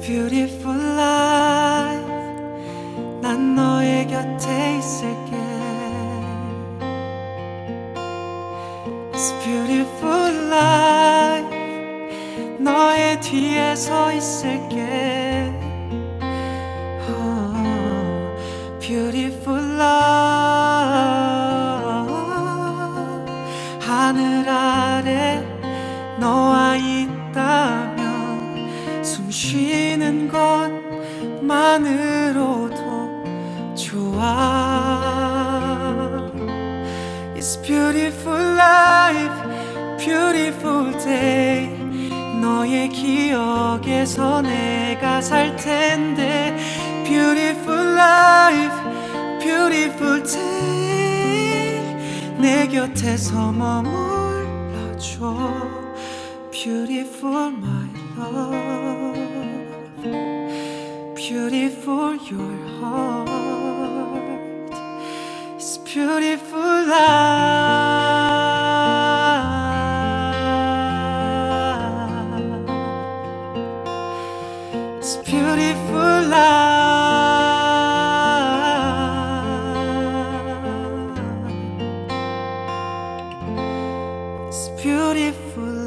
beautiful life 난 너의 곁에 있을게 It's beautiful life 너의 뒤에 서 있을게 oh, Beautiful love 하늘 아래 너와 있다면 숨 쉬는 것만으로도 좋아 It's beautiful life, beautiful day 너의 기억에서 내가 살 텐데 Beautiful life, beautiful day 내 곁에서 머물러줘 Beautiful my love Beautiful your heart. It's beautiful life It's beautiful life It's beautiful